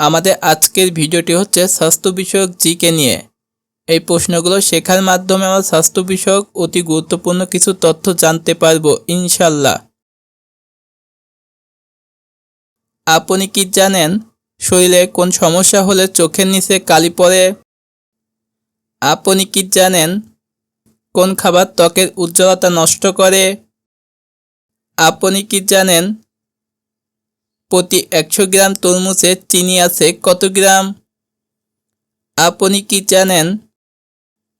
আমাদের আজকের ভিডিওটি হচ্ছে স্বাস্থ্য বিষয়ক জিকে নিয়ে। এই প্রশ্নগুলো শেখার মাধ্যমে আমরা স্বাস্থ্য বিষয়ক অতি গুরুত্বপূর্ণ কিছু তথ্য জানতে পারব ইনশাল্লাহ আপনি কি জানেন শরীরে কোন সমস্যা হলে চোখের নিচে কালি পড়ে? আপনি কি জানেন কোন খাবার ত্বকের উজ্জ্বলতা নষ্ট করে? আপনি কি জানেন প্রতি একশো গ্রাম তরমুজে চিনি আছে কত গ্রাম? আপনি কি জানেন?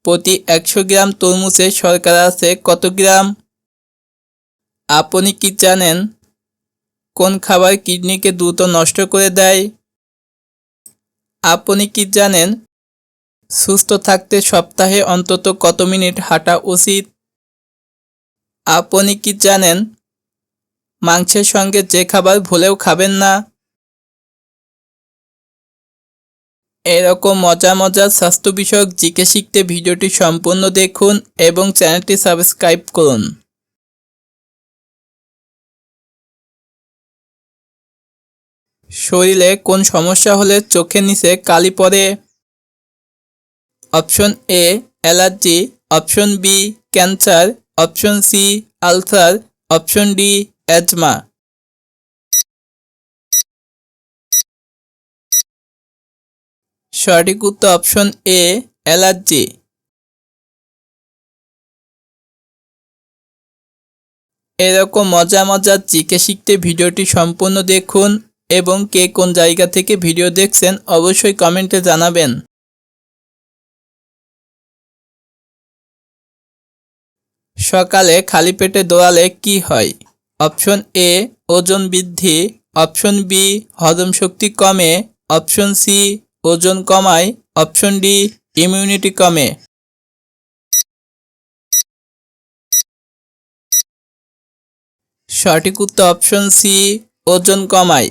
প্রতি একশো গ্রাম তরমুজে শর্করা আছে কত গ্রাম? আপনি কি জানেন? কোন খাবার কিডনিকে দ্রুত নষ্ট করে দেয়? আপনি কি জানেন? সুস্থ থাকতে সপ্তাহে অন্তত কত মিনিট হাঁটা উচিত? আপনি কি জানেন? মাংসের সঙ্গে যে খাবার ভুলেও খাবেন না। এরকম মজা মজা স্বাস্থ্য বিষয়ক জিকে শিখতে ভিডিওটি সম্পূর্ণ দেখুন এবং চ্যানেলটি সাবস্ক্রাইব করুন। শরীরে কোন সমস্যা হলে চোখের নিচে কালি পড়ে? Option A, allergy. Option B, cancer. Option C, ulcer. Option D asthma সঠিক উত্তর অপশন এ অ্যালার্জি এরকম মজা মজা জিকে শিখতে ভিডিওটি সম্পূর্ণ দেখুন এবং কে কোন জায়গা থেকে ভিডিও দেখছেন অবশ্যই কমেন্টে জানাবেন। সকালে খালি পেটে দৌড়ালে কি হয়? অপশন এ, ওজন বৃদ্ধি। অপশন বি, হজম শক্তি কমে। অপশন সি, ওজন কমায়। অপশন ডি ইমিউনিটি কমে। সঠিক উত্তর অপশন সি, ওজন কমায়।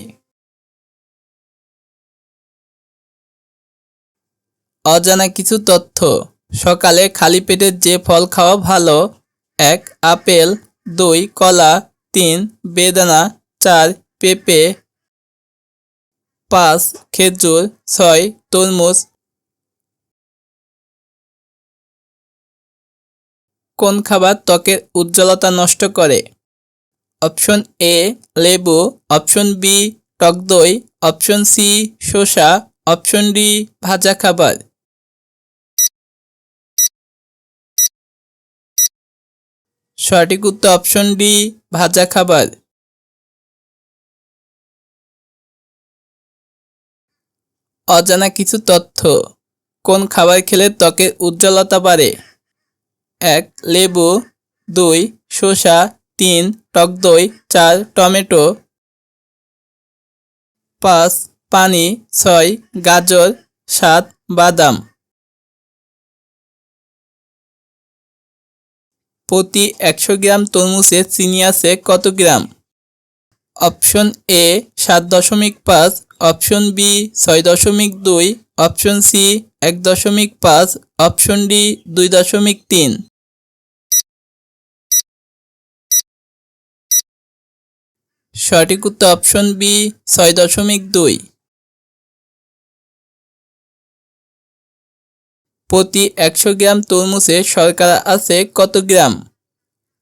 অজানা কিছু তথ্য। সকালে খালি পেটে যে ফল খাওয়া ভালো, এক, আপেল, দুই, কলা তিন, বেদানা, চার, পেঁপে, পাঁচ, খেজুর, ছয়, তরমুজ। কোন খাবার ত্বকের উজ্জ্বলতা নষ্ট করে? অপশন এ, লেবু, অপশন বি, টক দই, অপশন সি, শসা, অপশন ডি, ভাজা খাবার। সঠিক উত্তর অপশন ডি ভাজা খাবার। অজানা কিছু তথ্য। কোন খাবার খেলে ত্বকের উজ্জ্বলতা বাড়ে? এক, লেবু। দুই, শসা। তিন, টক দই। চার, টমেটো। পাঁচ, পানি। ছয়, গাজর। সাত, বাদাম। প্রতি একশো গ্রাম তরমুজে চিনি আছে কত গ্রাম? অপশন এ, সাত দশমিক পাঁচ, অপশন বি, ছয় দশমিক দুই, অপশন সি, এক দশমিক পাঁচ, অপশন ডি, দুই দশমিক তিন। সঠিক উত্তর অপশন বি, ছয় দশমিক দুই। প্রতি একশো গ্রাম তরমুজে শর্করা আছে কত গ্রাম?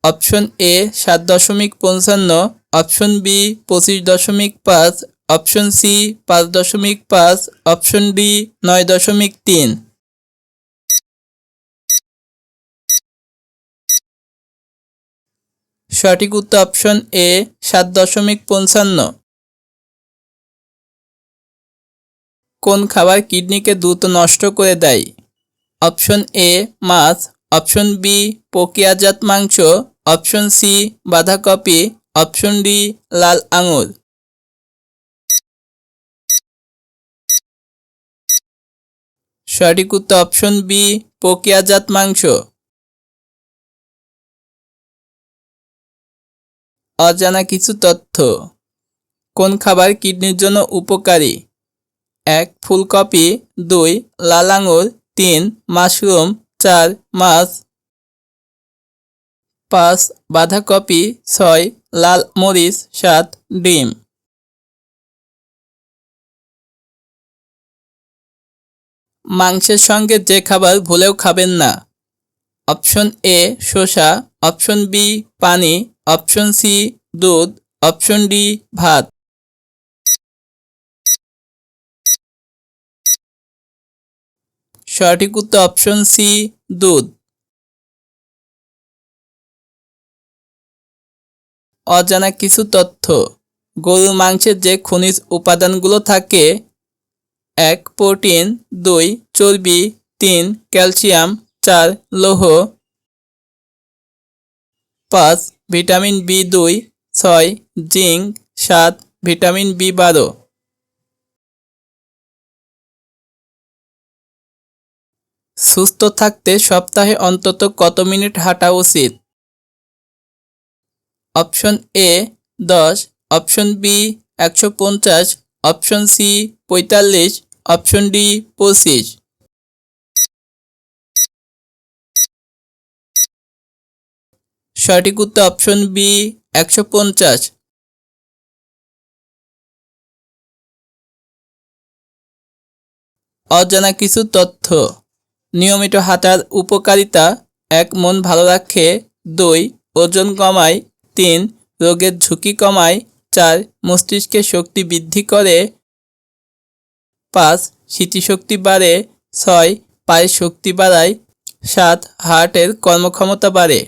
অপশন এ, সাত দশমিক পঞ্চান্ন, অপশন বি, পঁচিশ দশমিক পাঁচ, অপশন সি, পাঁচ দশমিক পাঁচ, অপশন ডি, নয় দশমিক তিন। সঠিক উত্তর অপশন এ, সাত দশমিক পঞ্চান্ন। কোন খাবার কিডনিকে দ্রুত নষ্ট করে দেয়? অপশন এ মাছ, অপশন বি প্রক্রিয়াজাত মাংস, অপশন সি বাঁধাকপি, অপশন ডি লাল আঙুর। সঠিক উত্তর অপশন বি প্রক্রিয়াজাত মাংস। অজানা কিছু তথ্য। কোন খাবার কিডনির জন্য উপকারী? এক, ফুলকপি। দুই, লাল আঙুর। তিন মাশরুম, চার মাছ, পাঁচ বাঁধাকপি, ছয় লাল মরিচ, সাত ডিম। মাংসের সঙ্গে যে খাবার ভুলেও খাবেন না। অপশন এ শসা, অপশন বি পানি, অপশন সি দুধ, অপশন ডি ভাত। সঠিক উত্তর অপশন সি দুধ। অজানা কিছু তথ্য। গরুর মাংসে যে খনিজ উপাদানগুলো থাকে, এক, প্রোটিন, দুই, চর্বি, তিন, ক্যালসিয়াম, চার, লৌহ। পাঁচ, ভিটামিন বি দুই, ছয়, জিঙ্ক, সাত, ভিটামিন বি বারো। সুস্থ থাকতে সপ্তাহে অন্তত কত মিনিট হাঁটা উচিত? অপশন এ, দশ। অপশন বি, একশো পঞ্চাশ। অপশন সি, পঁয়তাল্লিশ। অপশন ডি, পঁচিশ। সঠিক উত্তর অপশন বি, একশো পঞ্চাশ। অজানা কিছু তথ্য। নিয়মিত হাঁটার উপকারিতা এক, মন ভালো রাখে। দুই, ওজন কমায়। তিন, রোগের ঝুঁকি কমায়। চার মস্তিষ্কের শক্তি বৃদ্ধি করে। পাঁচ, স্মৃতিশক্তি বাড়ে। ছয়, পায়ের শক্তি বাড়ায়। সাত, হার্টের কর্মক্ষমতা বাড়ে।